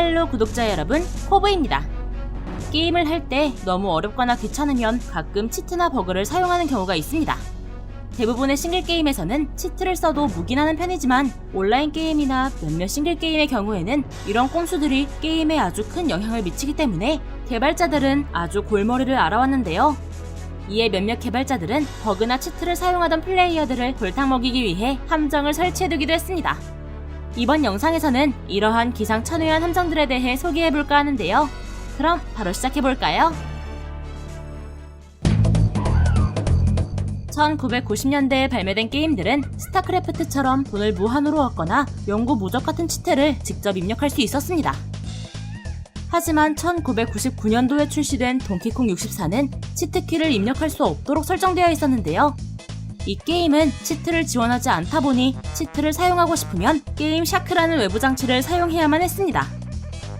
할로 구독자 여러분, 코브입니다. 게임을 할 때 너무 어렵거나 귀찮으면 가끔 치트나 버그를 사용하는 경우가 있습니다. 대부분의 싱글 게임에서는 치트를 써도 묵인하는 편이지만 온라인 게임이나 몇몇 싱글 게임의 경우에는 이런 꼼수들이 게임에 아주 큰 영향을 미치기 때문에 개발자들은 아주 골머리를 알아왔는데요. 이에 몇몇 개발자들은 버그나 치트를 사용하던 플레이어들을 골탕 먹이기 위해 함정을 설치해두기도 했습니다. 이번 영상에서는 이러한 기상 천외한 함정들에 대해 소개해볼까 하는데요. 그럼 바로 시작해볼까요? 1990년대에 발매된 게임들은 스타크래프트처럼 돈을 무한으로 얻거나 연구 무적 같은 치트를 직접 입력할 수 있었습니다. 하지만 1999년도에 출시된 동키콩 64는 치트키를 입력할 수 없도록 설정되어 있었는데요. 이 게임은 치트를 지원하지 않다 보니 치트를 사용하고 싶으면 게임 샤크라는 외부 장치를 사용해야만 했습니다.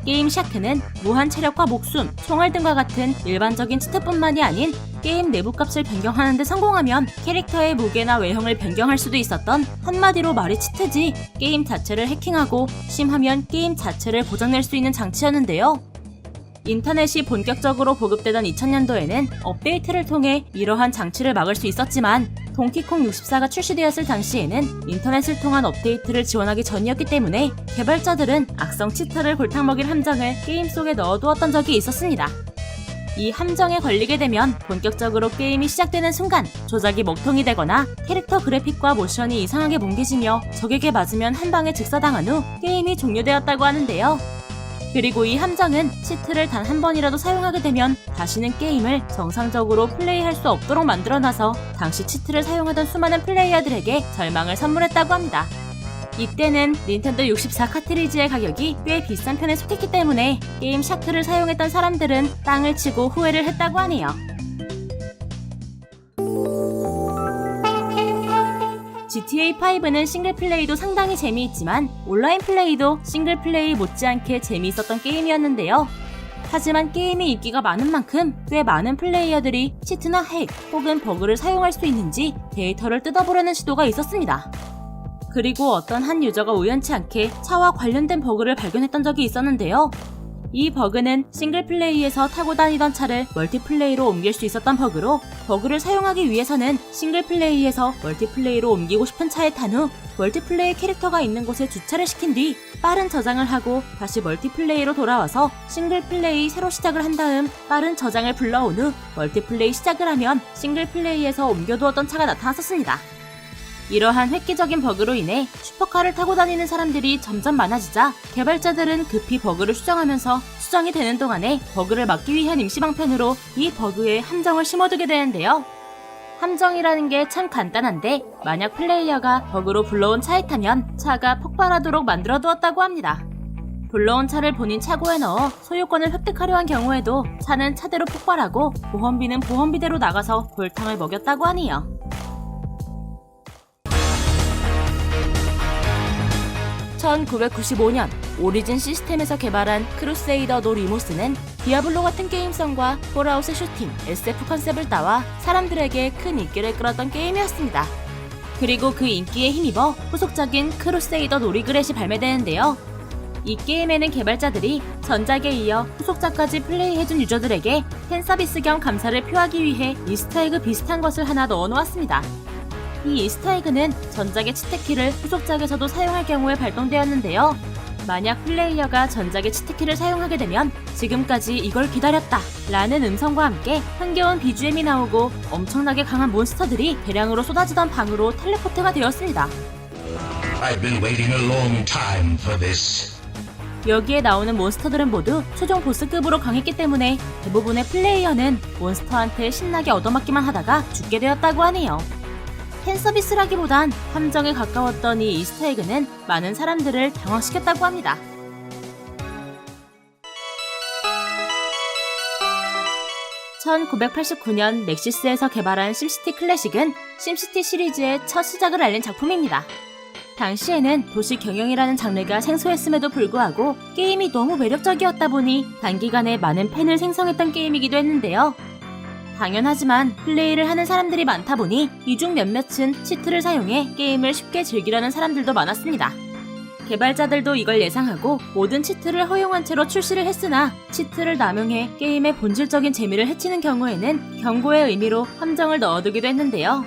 게임 샤크는 무한 체력과 목숨, 총알 등과 같은 일반적인 치트뿐만이 아닌 게임 내부 값을 변경하는 데 성공하면 캐릭터의 무게나 외형을 변경할 수도 있었던 한마디로 말이 치트지 게임 자체를 해킹하고 심하면 게임 자체를 고장낼 수 있는 장치였는데요. 인터넷이 본격적으로 보급되던 2000년도에는 업데이트를 통해 이러한 장치를 막을 수 있었지만 동키콩 64가 출시되었을 당시에는 인터넷을 통한 업데이트를 지원하기 전이었기 때문에 개발자들은 악성 치트를 골탕 먹일 함정을 게임 속에 넣어두었던 적이 있었습니다. 이 함정에 걸리게 되면 본격적으로 게임이 시작되는 순간 조작이 먹통이 되거나 캐릭터 그래픽과 모션이 이상하게 뭉개지며 적에게 맞으면 한 방에 즉사당한 후 게임이 종료되었다고 하는데요. 그리고 이 함정은 치트를 단 한 번이라도 사용하게 되면 다시는 게임을 정상적으로 플레이할 수 없도록 만들어놔서 당시 치트를 사용하던 수많은 플레이어들에게 절망을 선물했다고 합니다. 이때는 닌텐도 64 카트리지의 가격이 꽤 비싼 편에 속했기 때문에 게임 샤크를 사용했던 사람들은 땅을 치고 후회를 했다고 하네요. GTA5는 싱글 플레이도 상당히 재미있지만 온라인 플레이도 싱글 플레이 못지않게 재미있었던 게임이었는데요. 하지만 게임이 인기가 많은 만큼 꽤 많은 플레이어들이 치트나 핵 혹은 버그를 사용할 수 있는지 데이터를 뜯어보려는 시도가 있었습니다. 그리고 어떤 한 유저가 우연치 않게 차와 관련된 버그를 발견했던 적이 있었는데요. 이 버그는 싱글 플레이에서 타고 다니던 차를 멀티플레이로 옮길 수 있었던 버그로 버그를 사용하기 위해서는 싱글 플레이에서 멀티플레이로 옮기고 싶은 차에 탄 후 멀티플레이 캐릭터가 있는 곳에 주차를 시킨 뒤 빠른 저장을 하고 다시 멀티플레이로 돌아와서 싱글 플레이 새로 시작을 한 다음 빠른 저장을 불러온 후 멀티플레이 시작을 하면 싱글 플레이에서 옮겨두었던 차가 나타났었습니다. 이러한 획기적인 버그로 인해 슈퍼카를 타고 다니는 사람들이 점점 많아지자 개발자들은 급히 버그를 수정하면서 수정이 되는 동안에 버그를 막기 위한 임시방편으로 이 버그에 함정을 심어두게 되는데요. 함정이라는 게 참 간단한데 만약 플레이어가 버그로 불러온 차에 타면 차가 폭발하도록 만들어 두었다고 합니다. 불러온 차를 본인 차고에 넣어 소유권을 획득하려 한 경우에도 차는 차대로 폭발하고 보험비는 보험비대로 나가서 골탕을 먹였다고 하네요. 1995년 오리진 시스템에서 개발한 크루세이더 노 리모스는 디아블로 같은 게임성과 폴아웃의 슈팅, SF 컨셉을 따와 사람들에게 큰 인기를 끌었던 게임이었습니다. 그리고 그 인기에 힘입어 후속작인 크루세이더 노리그렛이 발매되는데요. 이 게임에는 개발자들이 전작에 이어 후속작까지 플레이해준 유저들에게 팬서비스 겸 감사를 표하기 위해 이스터에그 비슷한 것을 하나 넣어놓았습니다. 이 이스터에그는 전작의 치트키를 후속작에서도 사용할 경우에 발동되었는데요. 만약 플레이어가 전작의 치트키를 사용하게 되면 지금까지 이걸 기다렸다 라는 음성과 함께 흥겨운 BGM이 나오고 엄청나게 강한 몬스터들이 대량으로 쏟아지던 방으로 텔레포트가 되었습니다. 여기에 나오는 몬스터들은 모두 최종 보스급으로 강했기 때문에 대부분의 플레이어는 몬스터한테 신나게 얻어맞기만 하다가 죽게 되었다고 하네요. 팬서비스라기보단 함정에 가까웠던 이 이스터에그는 많은 사람들을 당황시켰다고 합니다. (1989년) 넥시스에서 개발한 심시티 클래식은 심시티 시리즈의 첫 시작을 알린 작품입니다. 당시에는 도시 경영이라는 장르가 생소했음에도 불구하고 게임이 너무 매력적이었다 보니 단기간에 많은 팬을 생성했던 게임이기도 했는데요. 당연하지만 플레이를 하는 사람들이 많다 보니 이 중 몇몇은 치트를 사용해 게임을 쉽게 즐기려는 사람들도 많았습니다. 개발자들도 이걸 예상하고 모든 치트를 허용한 채로 출시를 했으나 치트를 남용해 게임의 본질적인 재미를 해치는 경우에는 경고의 의미로 함정을 넣어두기도 했는데요.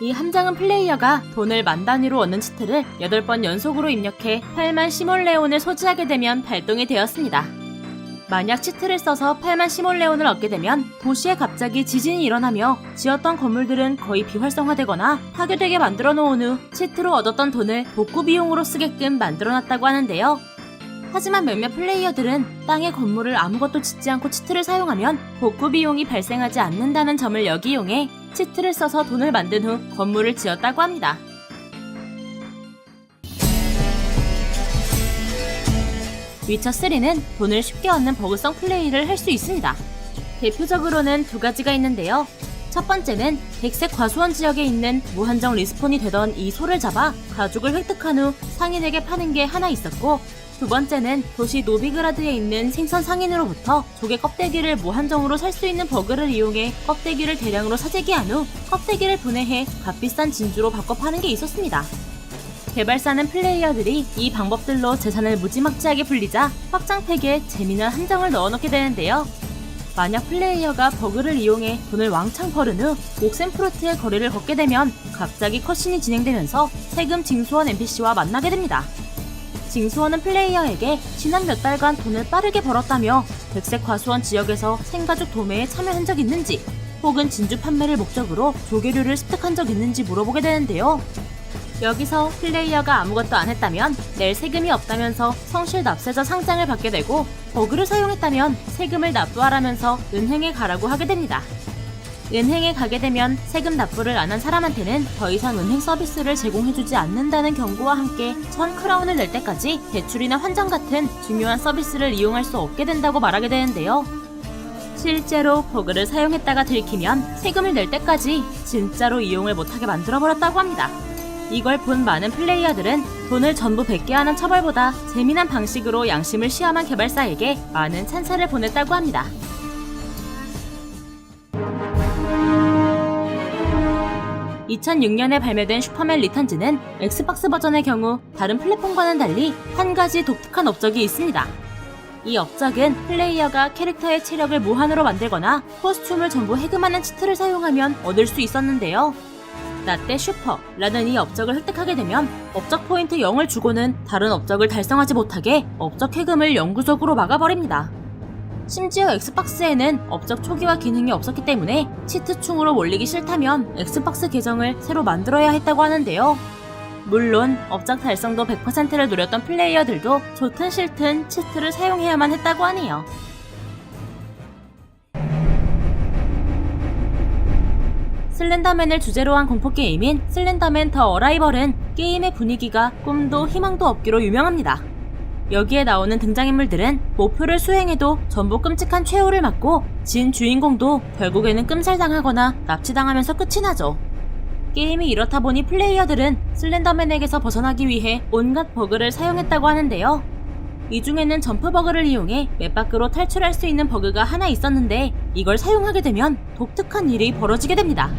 이 함정은 플레이어가 돈을 만 단위로 얻는 치트를 8번 연속으로 입력해 8만 시몰레온을 소지하게 되면 발동이 되었습니다. 만약 치트를 써서 8만 시몰레온을 얻게 되면 도시에 갑자기 지진이 일어나며 지었던 건물들은 거의 비활성화되거나 파괴되게 만들어 놓은 후 치트로 얻었던 돈을 복구 비용으로 쓰게끔 만들어 놨다고 하는데요. 하지만 몇몇 플레이어들은 땅에 건물을 아무것도 짓지 않고 치트를 사용하면 복구 비용이 발생하지 않는다는 점을 역이용해 치트를 써서 돈을 만든 후 건물을 지었다고 합니다. 위쳐3는 돈을 쉽게 얻는 버그성 플레이를 할 수 있습니다. 대표적으로는 두 가지가 있는데요. 첫 번째는 백색 과수원 지역에 있는 무한정 리스폰이 되던 이 소를 잡아 가죽을 획득한 후 상인에게 파는 게 하나 있었고 두 번째는 도시 노비그라드에 있는 생선 상인으로부터 조개 껍데기를 무한정으로 살 수 있는 버그를 이용해 껍데기를 대량으로 사재기한 후 껍데기를 분해해 값비싼 진주로 바꿔 파는 게 있었습니다. 개발사는 플레이어들이 이 방법들로 재산을 무지막지하게 불리자 확장팩에 재미난 함정을 넣어놓게 되는데요. 만약 플레이어가 버그를 이용해 돈을 왕창 벌은 후 옥센프루트의 거리를 걷게 되면 갑자기 컷신이 진행되면서 세금 징수원 NPC와 만나게 됩니다. 징수원은 플레이어에게 지난 몇 달간 돈을 빠르게 벌었다며 백색 과수원 지역에서 생가죽 도매에 참여한 적 있는지 혹은 진주 판매를 목적으로 조개류를 습득한 적 있는지 물어보게 되는데요. 여기서 플레이어가 아무것도 안 했다면 낼 세금이 없다면서 성실 납세자 상장을 받게 되고 버그를 사용했다면 세금을 납부하라면서 은행에 가라고 하게 됩니다. 은행에 가게 되면 세금 납부를 안 한 사람한테는 더 이상 은행 서비스를 제공해주지 않는다는 경고와 함께 천 크라운을 낼 때까지 대출이나 환전 같은 중요한 서비스를 이용할 수 없게 된다고 말하게 되는데요. 실제로 버그를 사용했다가 들키면 세금을 낼 때까지 진짜로 이용을 못하게 만들어버렸다고 합니다. 이걸 본 많은 플레이어들은 돈을 전부 뱉게 하는 처벌보다 재미난 방식으로 양심을 시험한 개발사에게 많은 찬사를 보냈다고 합니다. (2006년에) 발매된 슈퍼맨 리턴즈는 엑스박스 버전의 경우 다른 플랫폼과는 달리 한 가지 독특한 업적이 있습니다. 이 업적은 플레이어가 캐릭터의 체력을 무한으로 만들거나 코스튬을 전부 해금하는 치트를 사용하면 얻을 수 있었는데요. 라떼 슈퍼라는 이 업적을 획득하게 되면 업적 포인트 0을 주고는 다른 업적을 달성하지 못하게 업적 해금을 영구적으로 막아버립니다. 심지어 엑스박스에는 업적 초기화 기능이 없었기 때문에 치트충으로 몰리기 싫다면 엑스박스 계정을 새로 만들어야 했다고 하는데요. 물론 업적 달성도 100%를 노렸던 플레이어들도 좋든 싫든 치트를 사용해야만 했다고 하네요. 슬렌더맨을 주제로 한 공포게임인 슬렌더맨 더 어라이벌은 게임의 분위기가 꿈도 희망도 없기로 유명합니다. 여기에 나오는 등장인물들은 목표를 수행해도 전부 끔찍한 최후를 맞고 진 주인공도 결국에는 끔살당하거나 납치당하면서 끝이 나죠. 게임이 이렇다 보니 플레이어들은 슬렌더맨에게서 벗어나기 위해 온갖 버그를 사용했다고 하는데요. 이 중에는 점프 버그를 이용해 맵 밖으로 탈출할 수 있는 버그가 하나 있었는데 이걸 사용하게 되면 독특한 일이 벌어지게 됩니다.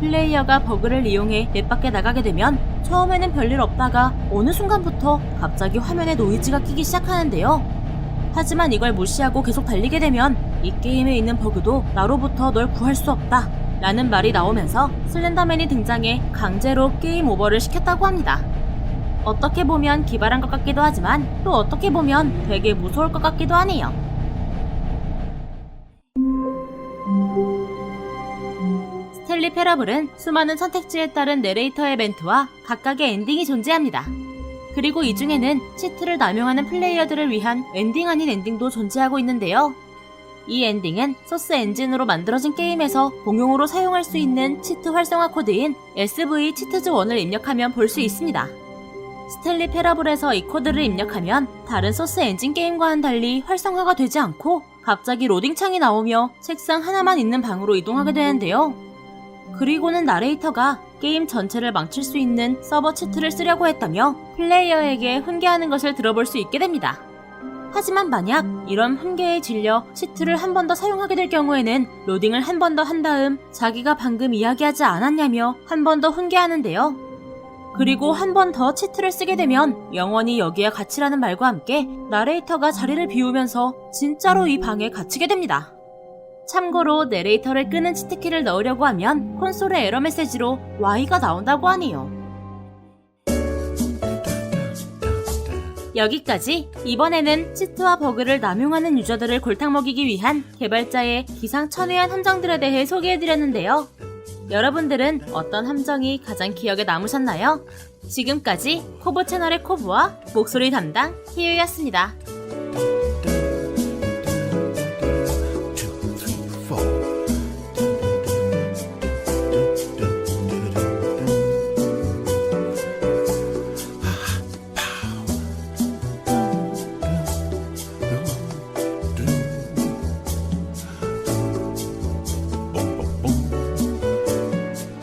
플레이어가 버그를 이용해 맵 밖에 나가게 되면 처음에는 별일 없다가 어느 순간부터 갑자기 화면에 노이즈가 끼기 시작하는데요. 하지만 이걸 무시하고 계속 달리게 되면 이 게임에 있는 버그도 나로부터 널 구할 수 없다 라는 말이 나오면서 슬렌더맨이 등장해 강제로 게임 오버를 시켰다고 합니다. 어떻게 보면 기발한 것 같기도 하지만 또 어떻게 보면 되게 무서울 것 같기도 하네요. 스텔리 페러블은 수많은 선택지에 따른 내레이터의 멘트와 각각의 엔딩이 존재합니다. 그리고 이 중에는 치트를 남용하는 플레이어들을 위한 엔딩 아닌 엔딩도 존재하고 있는데요. 이 엔딩은 소스 엔진으로 만들어진 게임에서 공용으로 사용할 수 있는 치트 활성화 코드인 SV 치트즈 1을 입력하면 볼 수 있습니다. 스텔리 페라블에서 이 코드를 입력하면 다른 소스 엔진 게임과는 달리 활성화가 되지 않고 갑자기 로딩 창이 나오며 책상 하나만 있는 방으로 이동하게 되는데요. 그리고는 나레이터가 게임 전체를 망칠 수 있는 서버 치트를 쓰려고 했다며 플레이어에게 훈계하는 것을 들어볼 수 있게 됩니다. 하지만 만약 이런 훈계에 질려 치트를 한 번 더 사용하게 될 경우에는 로딩을 한 번 더 한 다음 자기가 방금 이야기하지 않았냐며 한 번 더 훈계하는데요. 그리고 한 번 더 치트를 쓰게 되면 영원히 여기에 갇히라는 말과 함께 나레이터가 자리를 비우면서 진짜로 이 방에 갇히게 됩니다. 참고로 내레이터를 끄는 치트키를 넣으려고 하면 콘솔의 에러 메시지로 Y가 나온다고 하네요. 여기까지 이번에는 치트와 버그를 남용하는 유저들을 골탕 먹이기 위한 개발자의 기상천외한 함정들에 대해 소개해드렸는데요. 여러분들은 어떤 함정이 가장 기억에 남으셨나요? 지금까지 코브 채널의 코브와 목소리 담당 희유였습니다.